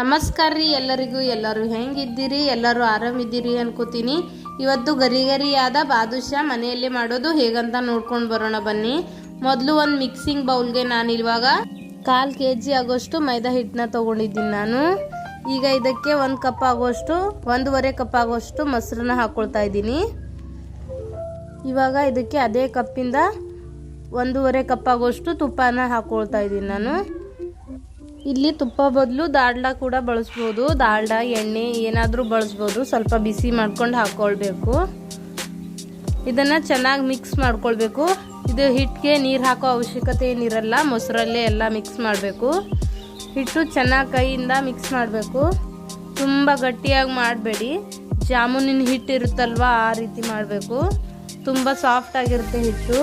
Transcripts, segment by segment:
ನಮಸ್ಕಾರ ರೀ ಎಲ್ಲರಿಗೂ. ಎಲ್ಲರೂ ಹೆಂಗಿದ್ದೀರಿ? ಎಲ್ಲರೂ ಆರಾಮಿದ್ದೀರಿ ಅನ್ಕೋತೀನಿ. ಇವತ್ತು ಗರಿ ಗರಿಯಾದ ಬಾದುಷಾ ಮನೆಯಲ್ಲೇ ಮಾಡೋದು ಹೇಗಂತ ನೋಡ್ಕೊಂಡು ಬರೋಣ ಬನ್ನಿ. ಮೊದಲು ಒಂದು ಮಿಕ್ಸಿಂಗ್ ಬೌಲ್ಗೆ ನಾನು ಇವಾಗ ಕಾಲು ಕೆ ಜಿ ಆಗೋಷ್ಟು ಮೈದಾ ಹಿಟ್ಟನ್ನ ತೊಗೊಂಡಿದ್ದೀನಿ ನಾನು. ಈಗ ಇದಕ್ಕೆ ಒಂದು ಕಪ್ ಆಗೋಷ್ಟು, ಒಂದೂವರೆ ಕಪ್ ಆಗೋಷ್ಟು ಮೊಸರನ್ನ ಹಾಕ್ಕೊಳ್ತಾ ಇದ್ದೀನಿ. ಇವಾಗ ಇದಕ್ಕೆ ಅದೇ ಕಪ್ಪಿಂದ ಒಂದೂವರೆ ಕಪ್ ಆಗೋಷ್ಟು ತುಪ್ಪನ ಹಾಕ್ಕೊಳ್ತಾ ಇದ್ದೀನಿ ನಾನು. ಇಲ್ಲಿ ತುಪ್ಪ ಬದಲು ದಾಲ್ಡ ಕೂಡ ಬಳಸ್ಬೋದು. ದಾಲ್ಡ ಎಣ್ಣೆ ಏನಾದರೂ ಬಳಸ್ಬೋದು. ಸ್ವಲ್ಪ ಬಿಸಿ ಮಾಡ್ಕೊಂಡು ಹಾಕ್ಕೊಳ್ಬೇಕು ಇದನ್ನು ಚೆನ್ನಾಗಿ ಮಿಕ್ಸ್ ಮಾಡ್ಕೊಳ್ಬೇಕು. ಇದು ಹಿಟ್ಟಿಗೆ ನೀರು ಹಾಕೋ ಅವಶ್ಯಕತೆ ಏನಿರಲ್ಲ, ಮೊಸರಲ್ಲೇ ಎಲ್ಲ ಮಿಕ್ಸ್ ಮಾಡಬೇಕು. ಹಿಟ್ಟು ಚೆನ್ನಾಗಿ ಕೈಯಿಂದ ಮಿಕ್ಸ್ ಮಾಡಬೇಕು. ತುಂಬ ಗಟ್ಟಿಯಾಗಿ ಮಾಡಬೇಡಿ. ಜಾಮೂನಿನ ಹಿಟ್ಟು ಇರುತ್ತಲ್ವ, ಆ ರೀತಿ ಮಾಡಬೇಕು. ತುಂಬ ಸಾಫ್ಟ್ ಆಗಿರುತ್ತೆ ಹಿಟ್ಟು.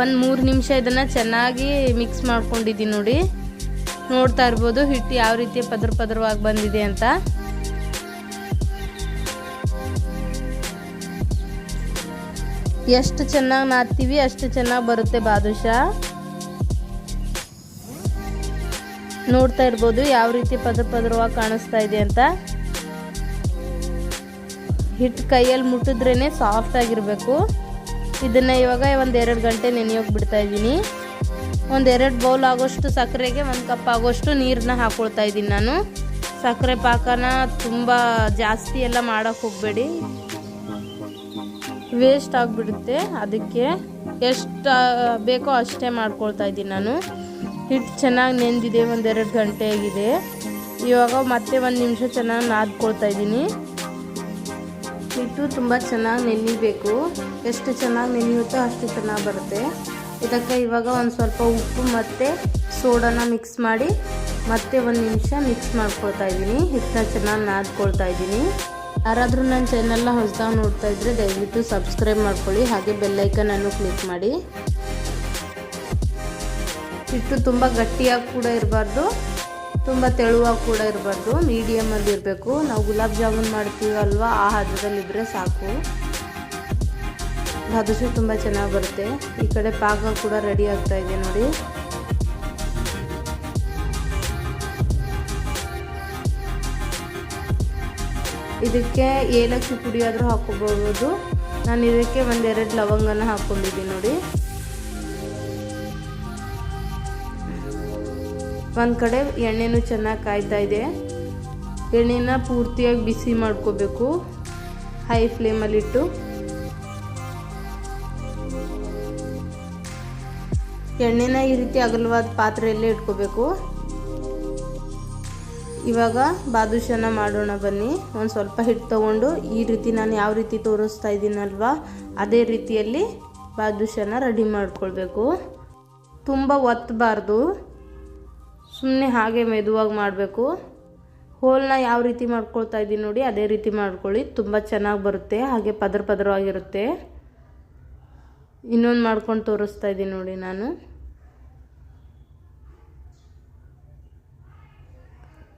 ಒಂದು ಮೂರು ನಿಮಿಷ ಇದನ್ನು ಚೆನ್ನಾಗಿ ಮಿಕ್ಸ್ ಮಾಡ್ಕೊಂಡಿದ್ದೀನಿ ನೋಡಿ. ನೋಡ್ತಾ ಇರ್ಬೋದು ಹಿಟ್ಟು ಯಾವ ರೀತಿ ಪದ್ರ ಪದರವಾಗಿ ಬಂದಿದೆ ಅಂತ. ಎಷ್ಟು ಚೆನ್ನಾಗಿ ನಾದ್ತೀವಿ ಅಷ್ಟು ಚೆನ್ನಾಗಿ ಬರುತ್ತೆ ಬಾದುಷ. ನೋಡ್ತಾ ಇರ್ಬೋದು ಯಾವ ರೀತಿ ಪದ್ರ ಪದರವಾಗಿ ಕಾಣಿಸ್ತಾ ಇದೆ ಅಂತ. ಹಿಟ್ಟು ಕೈಯಲ್ಲಿ ಮುಟ್ಟಿದ್ರೇ ಸಾಫ್ಟ್ ಆಗಿರಬೇಕು. ಇದನ್ನು ಇವಾಗ ಒಂದು ಎರಡು ಗಂಟೆ ನೆನೆಯೋಕೆ ಬಿಡ್ತಾ ಇದ್ದೀನಿ. ಒಂದು ಎರಡು ಬೌಲ್ ಆಗೋಷ್ಟು ಸಕ್ಕರೆಗೆ, ಒಂದು ಕಪ್ ಆಗೋಷ್ಟು ನೀರನ್ನ ಹಾಕ್ಕೊಳ್ತಾ ಇದ್ದೀನಿ ನಾನು. ಸಕ್ಕರೆ ಪಾಕನ ತುಂಬ ಜಾಸ್ತಿ ಎಲ್ಲ ಮಾಡೋಕ್ಕೆ ಹೋಗಬೇಡಿ. ವೇಸ್ಟ್ ಆಗಿಬಿಡುತ್ತೆ. ಅದಕ್ಕೆ ಎಷ್ಟು ಬೇಕೋ ಅಷ್ಟೇ ಮಾಡ್ಕೊಳ್ತಾ ಇದ್ದೀನಿ ನಾನು. ಹಿಟ್ಟು ಚೆನ್ನಾಗಿ ನೆಂದಿದೆ ಒಂದೆರಡು ಗಂಟೆ ಆಗಿದೆ. ಇವಾಗ ಮತ್ತೆ ಒಂದು ನಿಮಿಷ ಚೆನ್ನಾಗಿ ನಾದ್ಕೊಳ್ತಾ ಇದ್ದೀನಿ. ಹಿಟ್ಟು ತುಂಬ ಚೆನ್ನಾಗಿ ನೆನಿಬೇಕು. ಎಷ್ಟು ಚೆನ್ನಾಗಿ ನೆನೆಯುತ್ತೋ ಅಷ್ಟು ಚೆನ್ನಾಗಿ ಬರುತ್ತೆ. ಇದಕ್ಕೆ ಇವಾಗ ಒಂದು ಸ್ವಲ್ಪ ಉಪ್ಪು ಮತ್ತು ಸೋಡಾನ ಮಿಕ್ಸ್ ಮಾಡಿ ಮತ್ತೆ ಒಂದು ನಿಮಿಷ ಮಿಕ್ಸ್ ಮಾಡ್ಕೊಳ್ತಾ ಇದ್ದೀನಿ. ಹಿಟ್ಟನ್ನ ಚೆನ್ನಾಗಿ ನಾದ್ಕೊಳ್ತಾ ಇದ್ದೀನಿ. ಯಾರಾದರೂ ನನ್ನ ಚಾನಲ್ನ ಹೊಸದಾಗಿ ನೋಡ್ತಾ ಇದ್ದರೆ ದಯವಿಟ್ಟು ಸಬ್ಸ್ಕ್ರೈಬ್ ಮಾಡ್ಕೊಳ್ಳಿ. ಹಾಗೆ ಬೆಲ್ಲೈಕನನ್ನು ಕ್ಲಿಕ್ ಮಾಡಿ. ಹಿಟ್ಟು ತುಂಬ ಗಟ್ಟಿಯಾಗಿ ಕೂಡ ಇರಬಾರ್ದು. ತುಂಬ ತೆಳುವಾಗಿ ಕೂಡ ಇರಬಾರ್ದು ಮೀಡಿಯಮಲ್ಲಿ ಇರಬೇಕು. ನಾವು ಗುಲಾಬ್ ಜಾಮೂನ್ ಮಾಡ್ತೀವಲ್ವ ಆ ಹದದಲ್ಲಿದ್ದರೆ ಸಾಕು. ಹದಸು ತುಂಬ ಚೆನ್ನಾಗಿ ಬರುತ್ತೆ. ಈ ಕಡೆ ಪಾಕ ಕೂಡ ರೆಡಿ ಆಗ್ತಾ ಇದೆ ನೋಡಿ. ಇದಕ್ಕೆ ಏಲಕ್ಕಿ ಪುಡಿಯಾದರೂ ಹಾಕೋಬಹುದು ನಾನು ಇದಕ್ಕೆ ಒಂದೆರಡು ಲವಂಗನ ಹಾಕ್ಕೊಂಡಿದ್ದೀನಿ ನೋಡಿ. ಒಂದು ಕಡೆ ಎಣ್ಣೆನೂ ಚೆನ್ನಾಗಿ ಕಾಯ್ತಾ ಇದೆ. ಎಣ್ಣೆನ ಪೂರ್ತಿಯಾಗಿ ಬಿಸಿ ಮಾಡ್ಕೋಬೇಕು. ಹೈ ಫ್ಲೇಮಲ್ಲಿಟ್ಟು ಎಣ್ಣೆನ ಈ ರೀತಿ ಅಗಲವಾದ ಪಾತ್ರೆಯಲ್ಲೇ ಇಟ್ಕೋಬೇಕು. ಇವಾಗ ಬಾದುಷನ ಮಾಡೋಣ ಬನ್ನಿ. ಒಂದು ಸ್ವಲ್ಪ ಹಿಟ್ಟು ತೊಗೊಂಡು ಈ ರೀತಿ ನಾನು ಯಾವ ರೀತಿ ತೋರಿಸ್ತಾ ಇದ್ದೀನಲ್ವಾ ಅದೇ ರೀತಿಯಲ್ಲಿ ಬಾದುಷನ ರೆಡಿ ಮಾಡ್ಕೊಳ್ಬೇಕು. ತುಂಬ ಒತ್ತಬಾರ್ದು ಸುಮ್ಮನೆ ಹಾಗೆ ಮೆದುವಾಗಿ ಮಾಡಬೇಕು. ಹೋಲ್ನ ಯಾವ ರೀತಿ ಮಾಡ್ಕೊಳ್ತಾ ಇದ್ದೀನಿ ನೋಡಿ, ಅದೇ ರೀತಿ ಮಾಡ್ಕೊಳ್ಳಿ. ತುಂಬ ಚೆನ್ನಾಗಿ ಬರುತ್ತೆ, ಹಾಗೆ ಪದರ ಪದರವಾಗಿರುತ್ತೆ ಇನ್ನೊಂದು ಮಾಡ್ಕೊಂಡು ತೋರಿಸ್ತಾ ಇದ್ದೀನಿ ನೋಡಿ ನಾನು.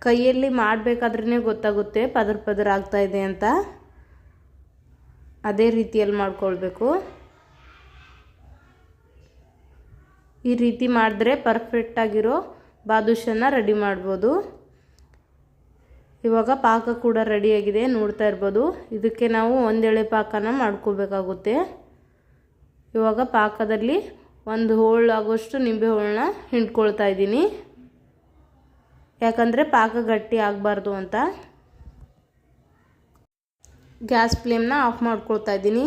ಕೈಯಲ್ಲಿ ಮಾಡಬೇಕಾದ್ರೇ ಗೊತ್ತಾಗುತ್ತೆ, ಪದರ ಪದರ ಆಗ್ತಾ ಇದೆ ಅಂತ. ಅದೇ ರೀತಿಯಲ್ಲಿ ಮಾಡ್ಕೊಳ್ಬೇಕು. ಈ ರೀತಿ ಮಾಡಿದ್ರೆ ಪರ್ಫೆಕ್ಟಾಗಿರೋ ಬಾದುಷನ ರೆಡಿ ಮಾಡ್ಬೋದು. ಇವಾಗ ಪಾಕ ಕೂಡ ರೆಡಿಯಾಗಿದೆ, ನೋಡ್ತಾ ಇರ್ಬೋದು. ಇದಕ್ಕೆ ನಾವು ಒಂದೆಳೆ ಪಾಕನ ಮಾಡ್ಕೋಬೇಕಾಗುತ್ತೆ. ಇವಾಗ ಪಾಕದಲ್ಲಿ ಒಂದು ಹೋಳು ಆಗೋಷ್ಟು ನಿಂಬೆ ಹೋಳನ್ನ ಹಿಂಡ್ಕೊಳ್ತಾ ಇದ್ದೀನಿ. ಯಾಕಂದರೆ ಪಾಕ ಗಟ್ಟಿ ಆಗಬಾರ್ದು ಅಂತ. ಗ್ಯಾಸ್ ಫ್ಲೇಮ್ನ ಆಫ್ ಮಾಡ್ಕೊಳ್ತಾ ಇದ್ದೀನಿ.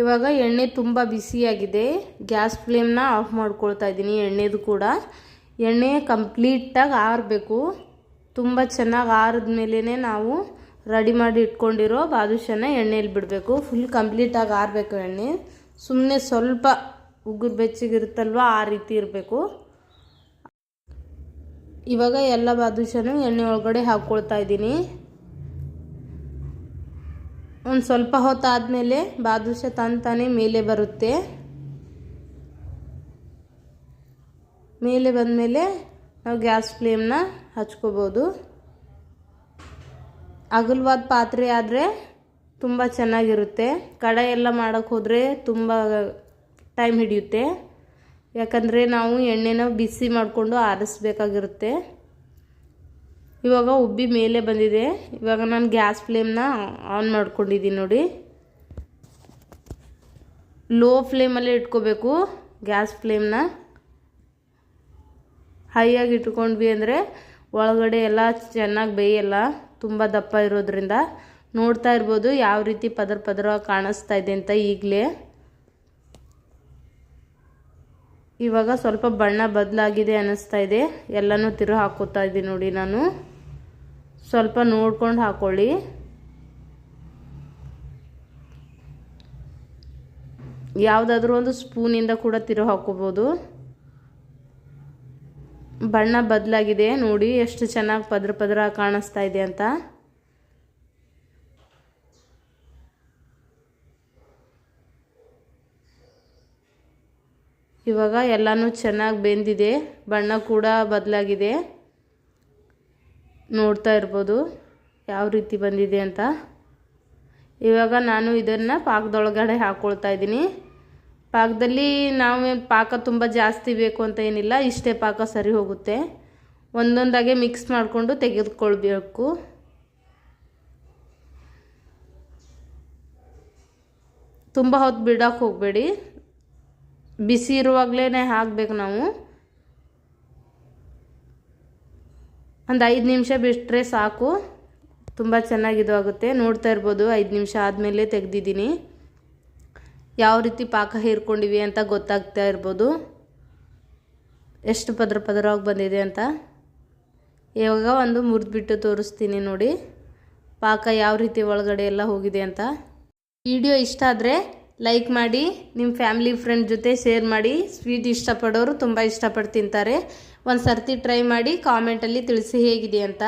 ಇವಾಗ ಎಣ್ಣೆ ತುಂಬ ಬಿಸಿಯಾಗಿದೆ. ಗ್ಯಾಸ್ ಫ್ಲೇಮ್ನ ಆಫ್ ಮಾಡ್ಕೊಳ್ತಾ ಇದ್ದೀನಿ, ಎಣ್ಣೆದು ಕೂಡ. ಎಣ್ಣೆ ಕಂಪ್ಲೀಟಾಗಿ ಆರಬೇಕು. ತುಂಬ ಚೆನ್ನಾಗಿ ಆರಿದ ಮೇಲೇ ನಾವು ರೆಡಿ ಮಾಡಿ ಇಟ್ಕೊಂಡಿರೋ ಬಾದುಷನ ಎಣ್ಣೆಯಲ್ಲಿ ಬಿಡಬೇಕು. ಫುಲ್ ಕಂಪ್ಲೀಟಾಗಿ ಆರಬೇಕು ಎಣ್ಣೆ. ಸುಮ್ಮನೆ ಸ್ವಲ್ಪ ಉಗುರು ಬೆಚ್ಚಗಿರುತ್ತಲ್ವ ಆ ರೀತಿ ಇರಬೇಕು. ಇವಾಗ ಎಲ್ಲ ಬಾದುಷನು ಎಣ್ಣೆ ಒಳಗಡೆ ಹಾಕ್ಕೊಳ್ತಾ ಇದ್ದೀನಿ. ಒಂದು ಸ್ವಲ್ಪ ಹೊತ್ತಾದಮೇಲೆ ಬಾದುಷ ತಂತಾನೆ ಮೇಲೆ ಬರುತ್ತೆ. ಮೇಲೆ ಬಂದಮೇಲೆ ನಾವು ಗ್ಯಾಸ್ ಫ್ಲೇಮ್ನ ಹಚ್ಕೋಬೋದು. ಅಗಲವಾದ ಪಾತ್ರೆ ಆದರೆ ತುಂಬ ಚೆನ್ನಾಗಿರುತ್ತೆ. ಕಡೆ ಎಲ್ಲ ಮಾಡೋಕ್ಕೆ ಹೋದರೆ ತುಂಬ ಟೈಮ್ ಹಿಡಿಯುತ್ತೆ. ಯಾಕಂದರೆ ನಾವು ಎಣ್ಣೆನ ಬಿಸಿ ಮಾಡಿಕೊಂಡು ಆರಿಸ್ಬೇಕಾಗಿರುತ್ತೆ. ಇವಾಗ ಉಬ್ಬಿ ಮೇಲೆ ಬಂದಿದೆ. ಇವಾಗ ನಾನು ಗ್ಯಾಸ್ ಫ್ಲೇಮ್ನ ಆನ್ ಮಾಡ್ಕೊಂಡಿದ್ದೀನಿ ನೋಡಿ. ಲೋ ಫ್ಲೇಮಲ್ಲೇ ಇಟ್ಕೋಬೇಕು ಗ್ಯಾಸ್ ಫ್ಲೇಮ್ನ. ಹೈಯಾಗಿ ಇಟ್ಕೊಂಡ್ವಿ ಅಂದರೆ ಒಳಗಡೆ ಎಲ್ಲ ಚೆನ್ನಾಗಿ ಬೇಯಲ್ಲ ತುಂಬ ದಪ್ಪ ಇರೋದ್ರಿಂದ ನೋಡ್ತಾ ಇರ್ಬೋದು ಯಾವ ರೀತಿ ಪದರ ಪದರ ಕಾಣಿಸ್ತಾ ಇದೆ ಅಂತ ಈಗಲೇ. ಇವಾಗ ಸ್ವಲ್ಪ ಬಣ್ಣ ಬದಲಾಗಿದೆ ಅನ್ನಿಸ್ತಾ ಇದೆ. ಎಲ್ಲನೂ ತಿರು ಹಾಕೋತಾ ಇದ್ದೀನಿ ನೋಡಿ ನಾನು. ಸ್ವಲ್ಪ ನೋಡ್ಕೊಂಡು ಹಾಕೊಳ್ಳಿ. ಯಾವುದಾದ್ರೂ ಒಂದು ಸ್ಪೂನಿಂದ ಕೂಡ ತಿರು ಹಾಕೋಬೋದು. ಬಣ್ಣ ಬದಲಾಗಿದೆ. ನೋಡಿ, ಎಷ್ಟು ಚೆನ್ನಾಗಿ ಪದ್ರ ಪದ್ರ ಕಾಣಿಸ್ತಾ ಇದೆ ಅಂತ. ಇವಾಗ ಎಲ್ಲನೂ ಚೆನ್ನಾಗಿ ಬೆಂದಿದೆ. ಬಣ್ಣ ಕೂಡ ಬದಲಾಗಿದೆ. ನೋಡ್ತಾ ಇರ್ಬೋದು ಯಾವ ರೀತಿ ಬಂದಿದೆ ಅಂತ. ಇವಾಗ ನಾನು ಇದನ್ನು ಪಾಕದೊಳಗಡೆ ಹಾಕ್ಕೊಳ್ತಾ ಇದ್ದೀನಿ. ಪಾಕದಲ್ಲಿ ನಾವು ಪಾಕ ತುಂಬ ಜಾಸ್ತಿ ಬೇಕು ಅಂತ ಏನಿಲ್ಲ, ಇಷ್ಟೇ ಪಾಕ ಸರಿ ಹೋಗುತ್ತೆ. ಒಂದೊಂದಾಗೆ ಮಿಕ್ಸ್ ಮಾಡಿಕೊಂಡು ತೆಗೆದುಕೊಳ್ಬೇಕು. ತುಂಬ ಹೊತ್ತು ಬಿಡೋಕೆ ಹೋಗಬೇಡಿ. ಬಿಸಿ ಇರುವಾಗಲೇ ಹಾಕಬೇಕು ನಾವು. ಒಂದು ಐದು ನಿಮಿಷ ಬಿಟ್ಟರೆ ಸಾಕು. ತುಂಬ ಚೆನ್ನಾಗಿ ಇದು ಆಗುತ್ತೆ. ನೋಡ್ತಾ ಇರ್ಬೋದು, ಐದು ನಿಮಿಷ ಆದಮೇಲೆ ತೆಗ್ದಿದ್ದೀನಿ. ಯಾವ ರೀತಿ ಪಾಕ ಹೀರ್ಕೊಂಡಿವಿ ಅಂತ ಗೊತ್ತಾಗ್ತಾ ಇರ್ಬೋದು. ಎಷ್ಟು ಪದರ ಪದರವಾಗಿ ಬಂದಿದೆ ಅಂತ. ಇವಾಗ ಒಂದು ಮುರಿದ್ಬಿಟ್ಟು ತೋರಿಸ್ತೀನಿ ನೋಡಿ. ಪಾಕ ಯಾವ ರೀತಿ ಒಳಗಡೆ ಎಲ್ಲ ಹೋಗಿದೆ ಅಂತ. ವಿಡಿಯೋ ಇಷ್ಟ ಆದರೆ ಲೈಕ್ ಮಾಡಿ ನಿಮ್ಮ ಫ್ಯಾಮಿಲಿ ಫ್ರೆಂಡ್ ಜೊತೆ ಶೇರ್ ಮಾಡಿ. ಸ್ವೀಟ್ ಇಷ್ಟಪಡೋರು ತುಂಬ ಇಷ್ಟಪಟ್ಟು ತಿಂತಾರೆ. ಒಂದು ಸರ್ತಿ ಟ್ರೈ ಮಾಡಿ ಕಾಮೆಂಟಲ್ಲಿ ತಿಳಿಸಿ ಹೇಗಿದೆ ಅಂತ.